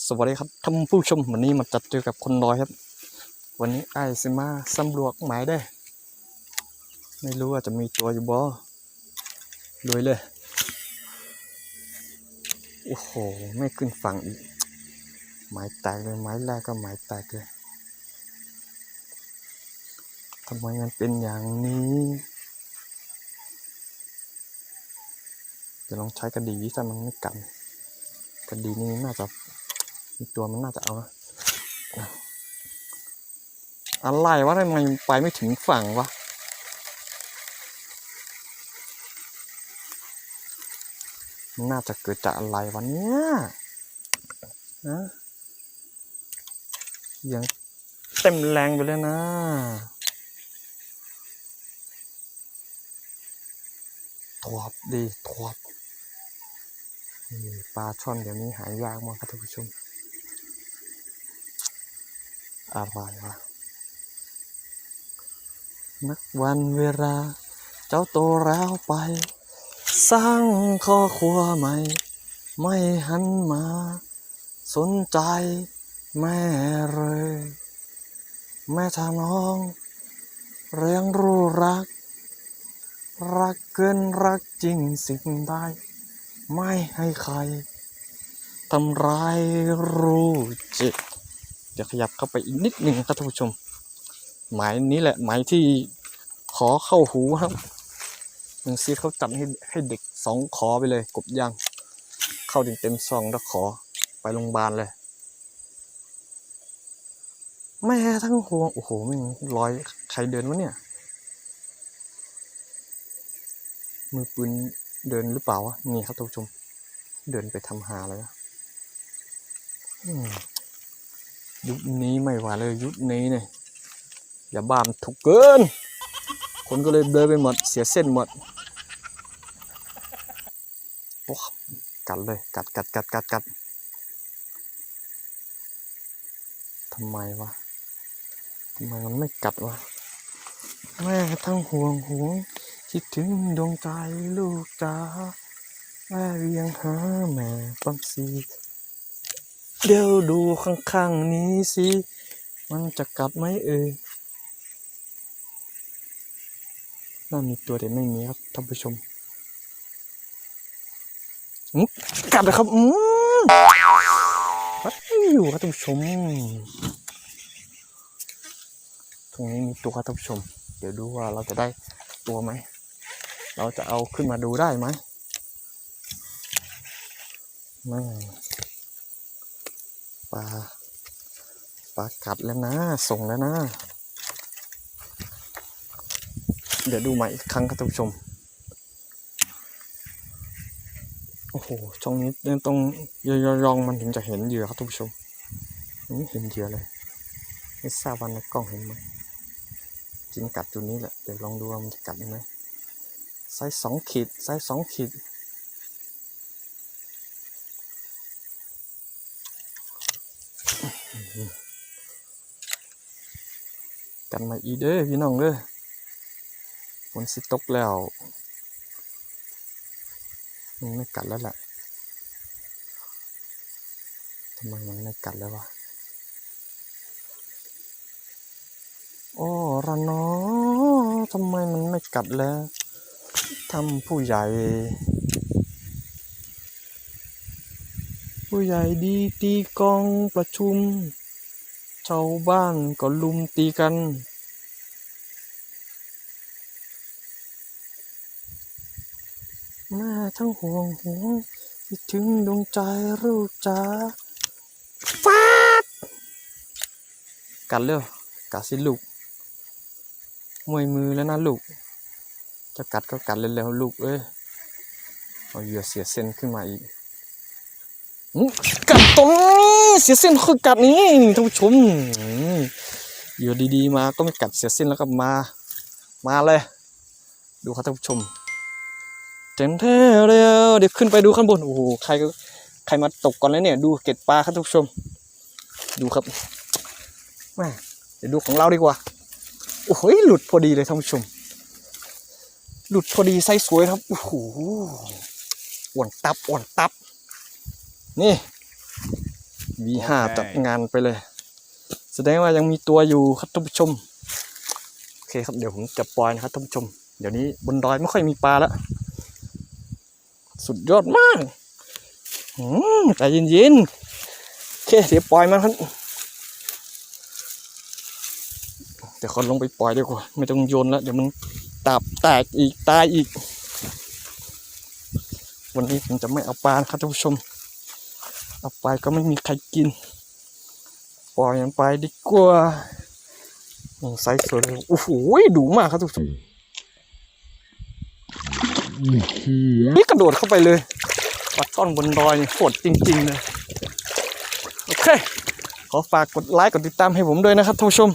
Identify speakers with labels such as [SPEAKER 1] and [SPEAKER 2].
[SPEAKER 1] สวัสดีครับท่านผู้ชมวันนี้มาจัดเจอกับคนน้อยครับ วันนี้ไอ้ายสิมาสำรวจหมายได้ ไม่รู้ว่าจะมีตัวอยู่บ่ลุยเลย โอ้โห ไม่ขึ้นฝั่งอีก หมายแตกเลยไม้แรกก็หมายแตกเลยทำไมมันเป็นอย่างนี้จะลองใช้กระดีถ้ามันไม่กันกระดีนี้น่าจะ มีตัวมันน่าจะเอานะอะไรวะทำไมไปไม่ถึงฝั่งวะน่าจะเกิดจากอะไรวะเนี่ยนะยังเต็มแรงไปเลยนะทวบดีทวบปลาช่อนเดี๋ยวนี้หายากมากครับท่านผู้ชม อะไรวะนักวันเวลา เจ้าโตแล้วไป สร้างครอบครัวใหม่ ไม่หันมา สนใจแม่เลย แม่ถ้าน้อง เรียงรู้รัก รักเกินรักจริงสิ่งใดไม่ให้ใครทำร้ายรู้จิต เดี๋ยวขยับเข้าไปอีกนิดหนึ่งครับท่านผู้ชม หมายนี้แหละหมายที่ขอเข้าหูครับหนึ่งซีเขาจัดให้ให้เด็กสองขอไปเลย กบย่างเข้าถึงเต็มซองแล้วขอไปโรงพยาบาลเลยแม่ทั้งห่วงโอ้โหม่งรอยใครเดินวะเนี่ย มือปืนเดินหรือเปล่าวะนี่ครับท่านผู้ชม เดินไปทำหาเลยวะอืม ยุคนี้ไม่ไหวเลยยุคนี้เนี่ยอย่าบ้ามนถูกเกิน คนก็เลยเดินไปหมด เสียเส้นหมดโอ้กัดเลยกัดกัดกัดกัดกัดทำไมวะทำไมมันไม่กัดวะแม่ทั้งห่วงห่วงคิดถึงดวงใจลูกจ๋าแม่เวียงหาแม่ปั๊มซี เดี๋ยวดูข้างๆนี้สิ มันจะกัดไหมเอ่ยน่ามีตัวแต่ไม่มีครับท่านผู้ชมอื้อกัดเลยครับอืมไม่อยู่ครับท่านผู้ชม ตรงนี้มีตัวครับท่านผู้ชม เดี๋ยวดูว่าเราจะได้ตัวไหม เราจะเอาขึ้นมาดูได้ไหมไม่ ปลาปลากัดแล้วนะ ส่งแล้วนะ เดี๋ยวดูใหม่อีกครั้งครับท่านผู้ชม โอ้โห ช่องนี้ต้องยอยองๆมันถึงจะเห็นเหยื่อครับท่านผู้ชมไม่เห็นเหยื่อเลยไม่ทราบว่าในกล้องเห็นไหมจริงกัดตัวนี้แหละ เดี๋ยวลองดูว่ามันจะกัดไหมไซส์สองขีดไซส์สองขีด กันมาอีเด้อพี่น้องเด้อฝนสิตกแล้วมันไม่กัดแล้วแหละทำไมมันไม่กัดแล้ววะโอ้ระนอทำไมมันไม่กัดแล้วทำผู้ใหญ่ ผู้ใหญ่ดีตีกองประชุม ชาวบ้านก็ลุมตีกันแม่ทั้งห่วงห่วงคิดถึงดวงใจลูกจ๋าฟาดกัดเร็วกัดสิลูกมวยมือแล้วนะลูก จะกัดก็กัดเร็วๆลูกเอ้ยเอาเหยื่อเสียเส้นขึ้นมาอีกอื้อ กัดตรงนี้เสียเส้นคือกัดนี้ท่านผู้ชมอยื่ดีๆมาก็ไม่กัดเสียเส้นแล้วก็มา มาเลย ดูครับท่านผู้ชมเต็มแท้เร็วเดี๋ยวขึ้นไปดูข้างบนโอ้โหใครก็ใครมาตกก่อนแล้วเนี่ย ดูเก็ดปลาครับท่านผู้ชม ดูครับแม่เดี๋ยวดูของเราดีกว่าโอ้โหหลุดพอดีเลยท่านผู้ชม หลุดพอดีไซส์สวยครับโอ้โหอ้วนตับอ้วนตับ นี่ V5
[SPEAKER 2] โอเค
[SPEAKER 1] ตัดงานไปเลย แสดงว่ายังมีตัวอยู่ครับท่านผู้ชม โอเคครับเดี๋ยวผมจะปล่อยนะครับท่านผู้ชม เดี๋ยวนี้บนดอยไม่ค่อยมีปลาแล้วสุดยอดมากอืมใจเย็นๆโอเคเดี๋ยวปล่อยมันครับเดี๋ยวคนลงไปปล่อยดีกว่า ไม่ต้องโยนแล้ว เดี๋ยวมันตับแตกอีกตายอีก วันนี้ผมจะไม่เอาปลานะครับท่านผู้ชม เอาไปก็ไม่มีใครกิน ปล่อยมันไปดีกว่าอืมไซส์สวยเลยโอ้โหดุมากครับทุกท่านนี่กระโดดเข้าไปเลยปลาต้อนบนดอยนี่โหดจริง ๆ เลย โอเค ขอฝากกดไลค์กดติดตามให้ผมด้วยนะครับท่านผู้ชม